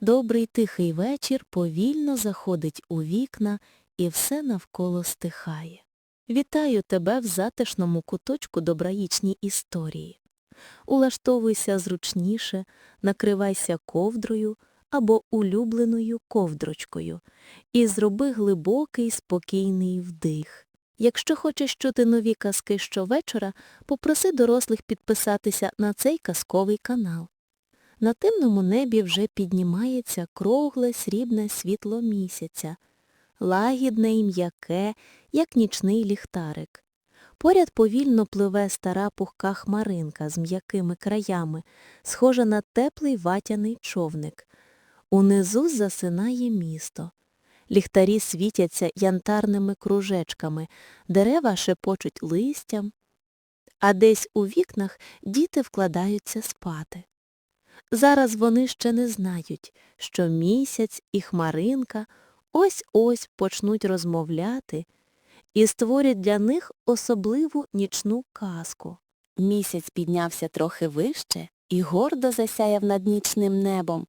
Добрий тихий вечір повільно заходить у вікна і все навколо стихає. Вітаю тебе в затишному куточку добраїчній історії. Улаштовуйся зручніше, накривайся ковдрою або улюбленою ковдрочкою і зроби глибокий спокійний вдих. Якщо хочеш чути нові казки щовечора, попроси дорослих підписатися на цей казковий канал. На темному небі вже піднімається кругле срібне світло місяця, лагідне і м'яке, як нічний ліхтарик. Поряд повільно пливе стара пухка хмаринка з м'якими краями, схожа на теплий ватяний човник. Унизу засинає місто. Ліхтарі світяться янтарними кружечками, дерева шепочуть листям, а десь у вікнах діти вкладаються спати. Зараз вони ще не знають, що місяць і хмаринка ось-ось почнуть розмовляти і створять для них особливу нічну казку. Місяць піднявся трохи вище і гордо засяяв над нічним небом.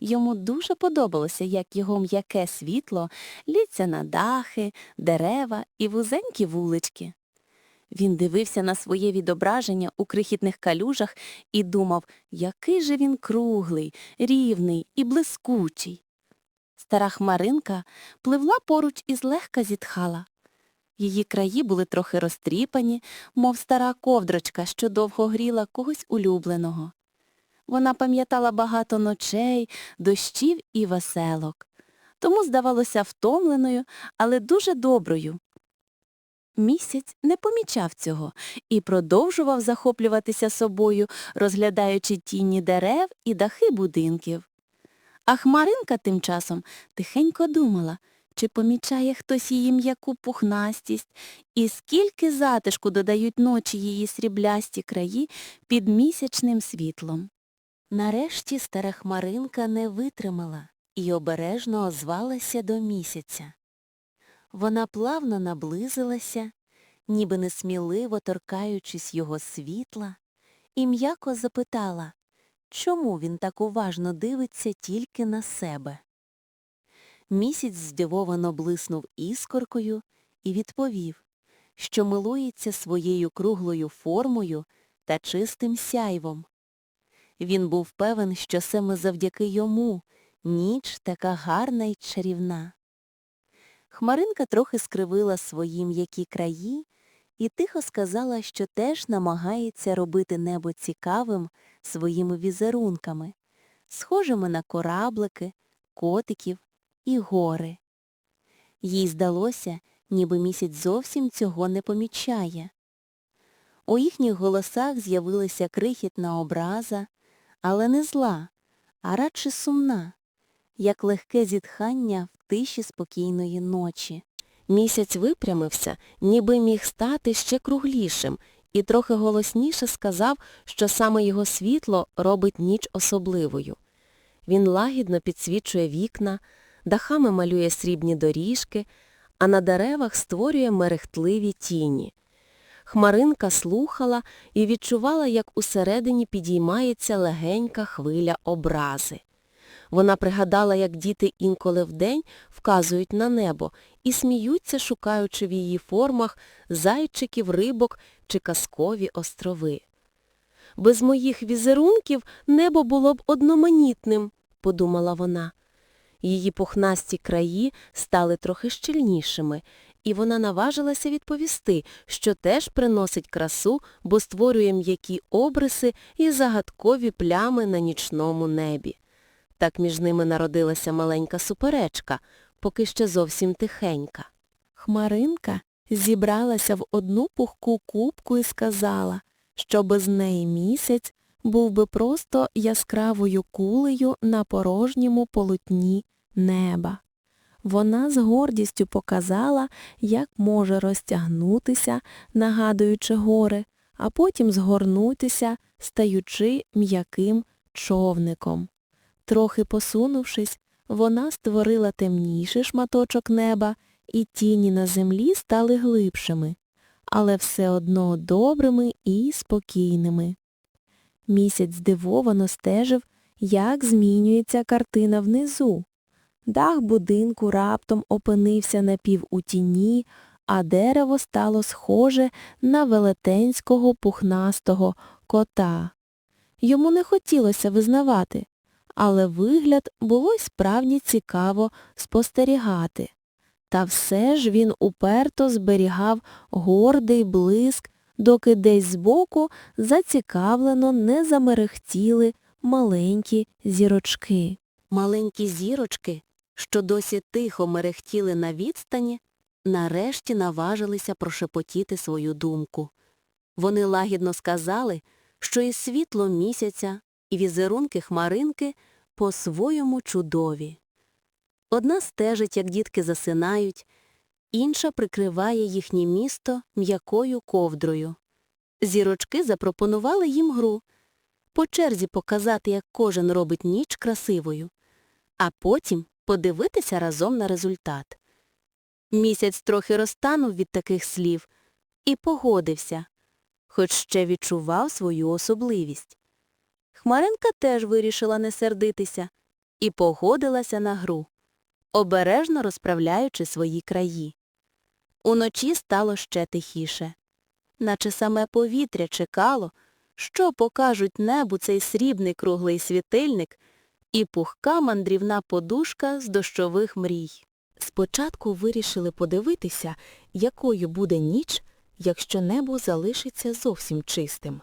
Йому дуже подобалося, як його м'яке світло лється на дахи, дерева і вузенькі вулички. Він дивився на своє відображення у крихітних калюжах і думав, який же він круглий, рівний і блискучий. Стара хмаринка пливла поруч і злегка зітхала. Її краї були трохи розтріпані, мов стара ковдрочка, що довго гріла когось улюбленого. Вона пам'ятала багато ночей, дощів і веселок, тому здавалося втомленою, але дуже доброю. Місяць не помічав цього і продовжував захоплюватися собою, розглядаючи тіні дерев і дахи будинків. А хмаринка тим часом тихенько думала, чи помічає хтось її м'яку пухнастість, і скільки затишку додають ночі її сріблясті краї під місячним світлом. Нарешті стара хмаринка не витримала і обережно озвалася до місяця. Вона плавно наблизилася, ніби несміливо торкаючись його світла, і м'яко запитала, чому він так уважно дивиться тільки на себе. Місяць здивовано блиснув іскоркою і відповів, що милується своєю круглою формою та чистим сяйвом. Він був певен, що саме завдяки йому ніч така гарна й чарівна. Хмаринка трохи скривила свої м'які краї і тихо сказала, що теж намагається робити небо цікавим своїми візерунками, схожими на кораблики, котиків і гори. Їй здалося, ніби місяць зовсім цього не помічає. У їхніх голосах з'явилася крихітна образа, але не зла, а радше сумна, як легке зітхання в тиші спокійної ночі. Місяць випрямився, ніби міг стати ще круглішим, і трохи голосніше сказав, що саме його світло робить ніч особливою. Він лагідно підсвічує вікна, дахами малює срібні доріжки, а на деревах створює мерехтливі тіні. Хмаринка слухала і відчувала, як усередині підіймається легенька хвиля образи. Вона пригадала, як діти інколи вдень вказують на небо і сміються, шукаючи в її формах зайчиків, рибок чи казкові острови. Без моїх візерунків небо було б одноманітним, подумала вона. Її пухнасті краї стали трохи щільнішими, і вона наважилася відповісти, що теж приносить красу, бо створює м'які обриси і загадкові плями на нічному небі. Так між ними народилася маленька суперечка, поки ще зовсім тихенька. Хмаринка зібралася в одну пухку кубку і сказала, що без неї місяць був би просто яскравою кулею на порожньому полотні неба. Вона з гордістю показала, як може розтягнутися, нагадуючи гори, а потім згорнутися, стаючи м'яким човником. Трохи посунувшись, вона створила темніший шматочок неба, і тіні на землі стали глибшими, але все одно добрими і спокійними. Місяць здивовано стежив, як змінюється картина внизу. Дах будинку раптом опинився напів у тіні, а дерево стало схоже на велетенського пухнастого кота. Йому не хотілося визнавати, але вигляд було й справді цікаво спостерігати. Та все ж він уперто зберігав гордий блиск, доки десь збоку зацікавлено не замерехтіли маленькі зірочки. Маленькі зірочки, що досі тихо мерехтіли на відстані, нарешті наважилися прошепотіти свою думку. Вони лагідно сказали, що і світло місяця, і візерунки хмаринки по-своєму чудові. Одна стежить, як дітки засинають, інша прикриває їхнє місто м'якою ковдрою. Зірочки запропонували їм гру по черзі показати, як кожен робить ніч красивою, а потім подивитися разом на результат. Місяць трохи розтанув від таких слів і погодився, хоч ще відчував свою особливість. Хмаринка теж вирішила не сердитися і погодилася на гру, обережно розправляючи свої краї. Уночі стало ще тихіше, наче саме повітря чекало, що покажуть небу цей срібний круглий світильник і пухка мандрівна подушка з дощових мрій. Спочатку вирішили подивитися, якою буде ніч, якщо небо залишиться зовсім чистим.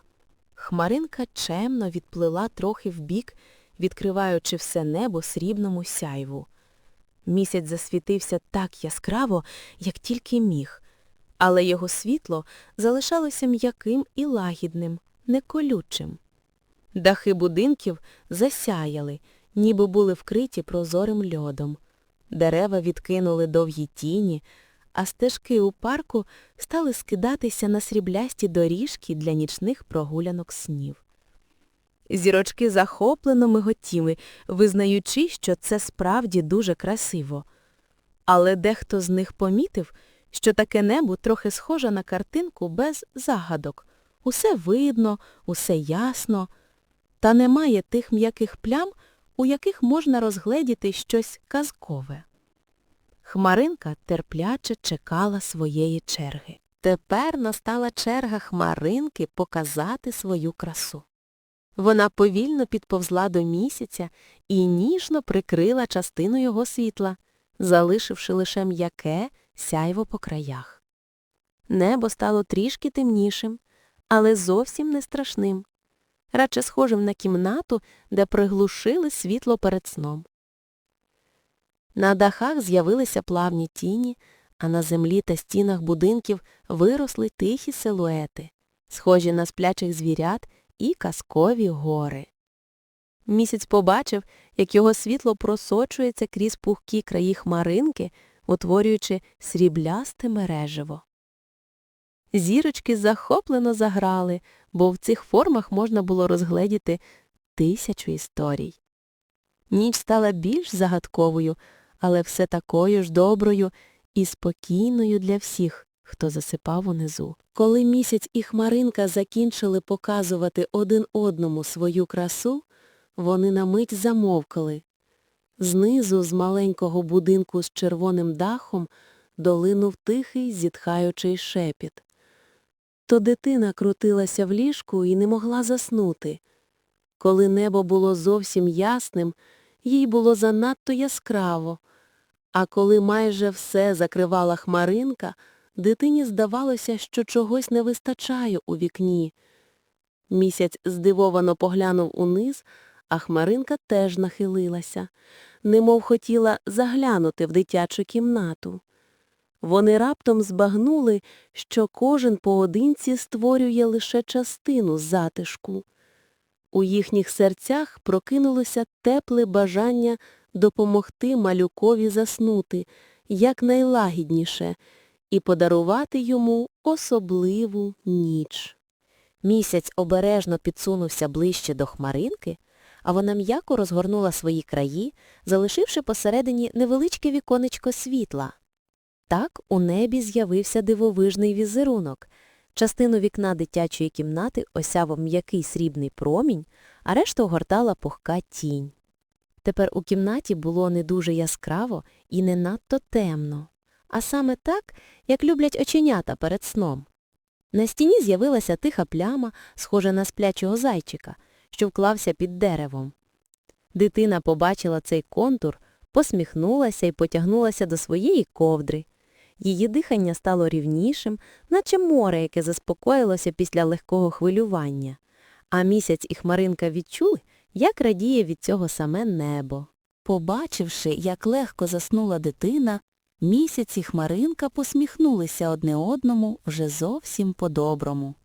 Хмаринка чемно відплила трохи вбік, відкриваючи все небо срібному сяйву. Місяць засвітився так яскраво, як тільки міг, але його світло залишалося м'яким і лагідним, неколючим. Дахи будинків засяяли, ніби були вкриті прозорим льодом. Дерева відкинули довгі тіні, а стежки у парку стали скидатися на сріблясті доріжки для нічних прогулянок снів. Зірочки захоплено миготіли, визнаючи, що це справді дуже красиво. Але дехто з них помітив, що таке небо трохи схоже на картинку без загадок. Усе видно, усе ясно, та немає тих м'яких плям, у яких можна розгледіти щось казкове. Хмаринка терпляче чекала своєї черги. Тепер настала черга хмаринки показати свою красу. Вона повільно підповзла до місяця і ніжно прикрила частину його світла, залишивши лише м'яке сяйво по краях. Небо стало трішки темнішим, але зовсім не страшним, радше схожим на кімнату, де приглушили світло перед сном. На дахах з'явилися плавні тіні, а на землі та стінах будинків виросли тихі силуети, схожі на сплячих звірят і казкові гори. Місяць побачив, як його світло просочується крізь пухкі краї хмаринки, утворюючи сріблясте мережево. Зірочки захоплено заграли, бо в цих формах можна було розгледіти тисячу історій. Ніч стала більш загадковою, але все такою ж доброю і спокійною для всіх, хто засипав унизу. Коли місяць і хмаринка закінчили показувати один одному свою красу, вони на мить замовкали. Знизу, з маленького будинку з червоним дахом, долинув тихий, зітхаючий шепіт. То дитина крутилася в ліжку і не могла заснути. Коли небо було зовсім ясним, їй було занадто яскраво, а коли майже все закривала хмаринка, дитині здавалося, що чогось не вистачає у вікні. Місяць здивовано поглянув униз, а хмаринка теж нахилилася, немов хотіла заглянути в дитячу кімнату. Вони раптом збагнули, що кожен поодинці створює лише частину затишку. У їхніх серцях прокинулося тепле бажання допомогти малюкові заснути якнайлагідніше і подарувати йому особливу ніч. Місяць обережно підсунувся ближче до хмаринки, а вона м'яко розгорнула свої краї, залишивши посередині невеличке віконечко світла. Так у небі з'явився дивовижний візерунок. Частину вікна дитячої кімнати осявав м'який срібний промінь, а решту огортала пухка тінь. Тепер у кімнаті було не дуже яскраво і не надто темно, а саме так, як люблять оченята перед сном. На стіні з'явилася тиха пляма, схожа на сплячого зайчика, що вклався під деревом. Дитина побачила цей контур, посміхнулася і потягнулася до своєї ковдри. Її дихання стало рівнішим, наче море, яке заспокоїлося після легкого хвилювання. А місяць і хмаринка відчули, як радіє від цього саме небо. Побачивши, як легко заснула дитина, місяць і хмаринка посміхнулися одне одному вже зовсім по-доброму.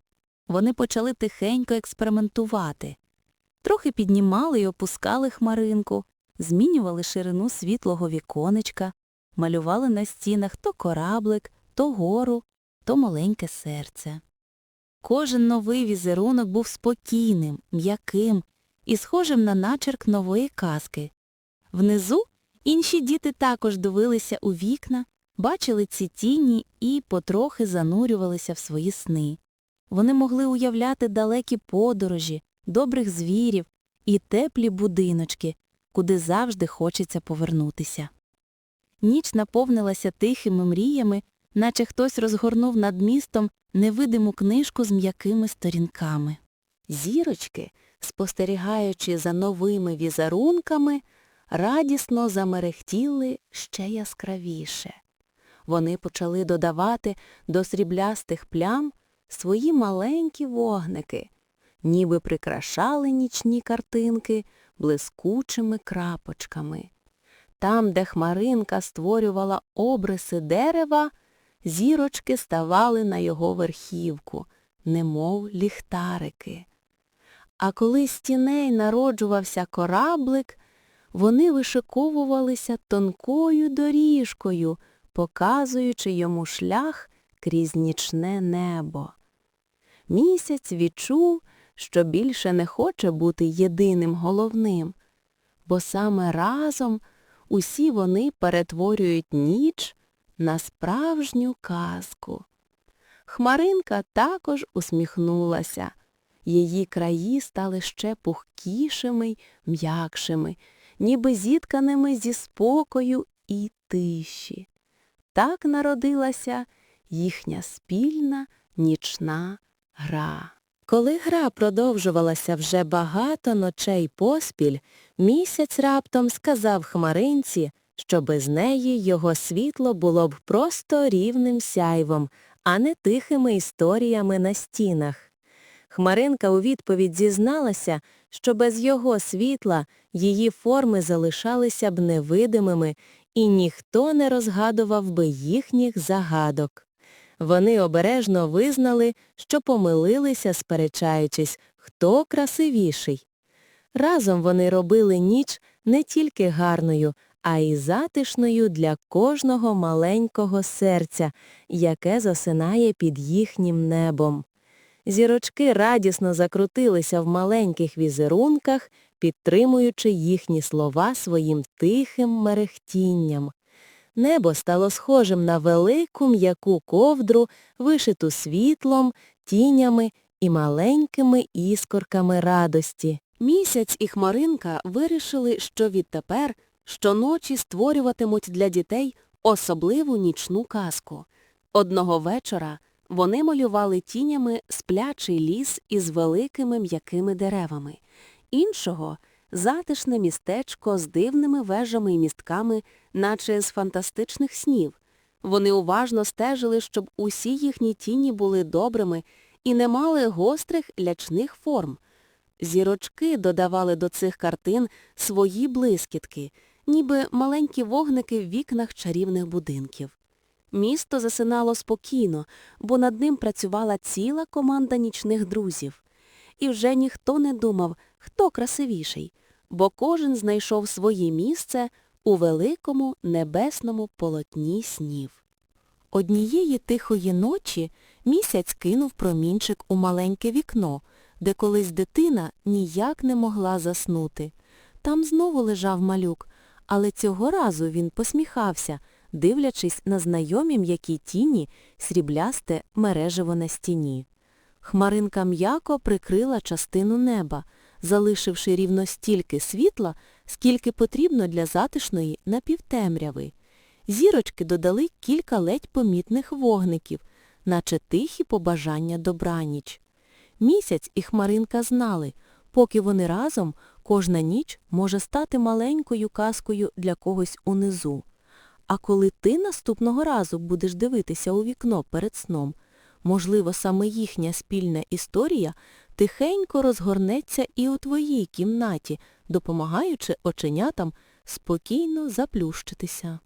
Вони почали тихенько експериментувати. Трохи піднімали й опускали хмаринку, змінювали ширину світлого віконечка, малювали на стінах то кораблик, то гору, то маленьке серце. Кожен новий візерунок був спокійним, м'яким і схожим на начерк нової казки. Внизу інші діти також дивилися у вікна, бачили ці тіні і потрохи занурювалися в свої сни. Вони могли уявляти далекі подорожі, добрих звірів і теплі будиночки, куди завжди хочеться повернутися. Ніч наповнилася тихими мріями, наче хтось розгорнув над містом невидиму книжку з м'якими сторінками. Зірочки, спостерігаючи за новими візерунками, радісно замерехтіли ще яскравіше. Вони почали додавати до сріблястих плям свої маленькі вогники, ніби прикрашали нічні картинки блискучими крапочками. Там, де хмаринка створювала обриси дерева, зірочки ставали на його верхівку, немов ліхтарики. А коли з тіней народжувався кораблик, вони вишиковувалися тонкою доріжкою, показуючи йому шлях крізь нічне небо. Місяць відчув, що більше не хоче бути єдиним головним, бо саме разом усі вони перетворюють ніч на справжню казку. Хмаринка також усміхнулася. Її краї стали ще пухкішими м'якшими, ніби зітканими зі спокою і тиші. Так народилася їхня спільна нічна гра. Коли гра продовжувалася вже багато ночей поспіль, місяць раптом сказав хмаринці, що без неї його світло було б просто рівним сяйвом, а не тихими історіями на стінах. Хмаринка у відповідь зізналася, що без його світла її форми залишалися б невидимими, і ніхто не розгадував би їхніх загадок. Вони обережно визнали, що помилилися, сперечаючись, хто красивіший. Разом вони робили ніч не тільки гарною, а й затишною для кожного маленького серця, яке засинає під їхнім небом. Зірочки радісно закрутилися в маленьких візерунках, підтримуючи їхні слова своїм тихим мерехтінням. Небо стало схожим на велику м'яку ковдру, вишиту світлом, тінями і маленькими іскорками радості. Місяць і Хмаринка вирішили, що відтепер щоночі створюватимуть для дітей особливу нічну казку. Одного вечора вони малювали тінями сплячий ліс із великими м'якими деревами. Іншого затишне містечко з дивними вежами і містками, наче з фантастичних снів. Вони уважно стежили, щоб усі їхні тіні були добрими і не мали гострих лячних форм. Зірочки додавали до цих картин свої блискітки, ніби маленькі вогники в вікнах чарівних будинків. Місто засинало спокійно, бо над ним працювала ціла команда нічних друзів. І вже ніхто не думав, хто красивіший, бо кожен знайшов своє місце у великому небесному полотні снів. Однієї тихої ночі місяць кинув промінчик у маленьке вікно, де колись дитина ніяк не могла заснути. Там знову лежав малюк, але цього разу він посміхався, дивлячись на знайомі м'які тіні сріблясте мережево на стіні. Хмаринка м'яко прикрила частину неба, залишивши рівно стільки світла, скільки потрібно для затишної напівтемряви. Зірочки додали кілька ледь помітних вогників, наче тихі побажання добраніч. Місяць і Хмаринка знали, поки вони разом, кожна ніч може стати маленькою казкою для когось унизу. А коли ти наступного разу будеш дивитися у вікно перед сном, можливо, саме їхня спільна історія тихенько розгорнеться і у твоїй кімнаті, допомагаючи оченятам спокійно заплющитися.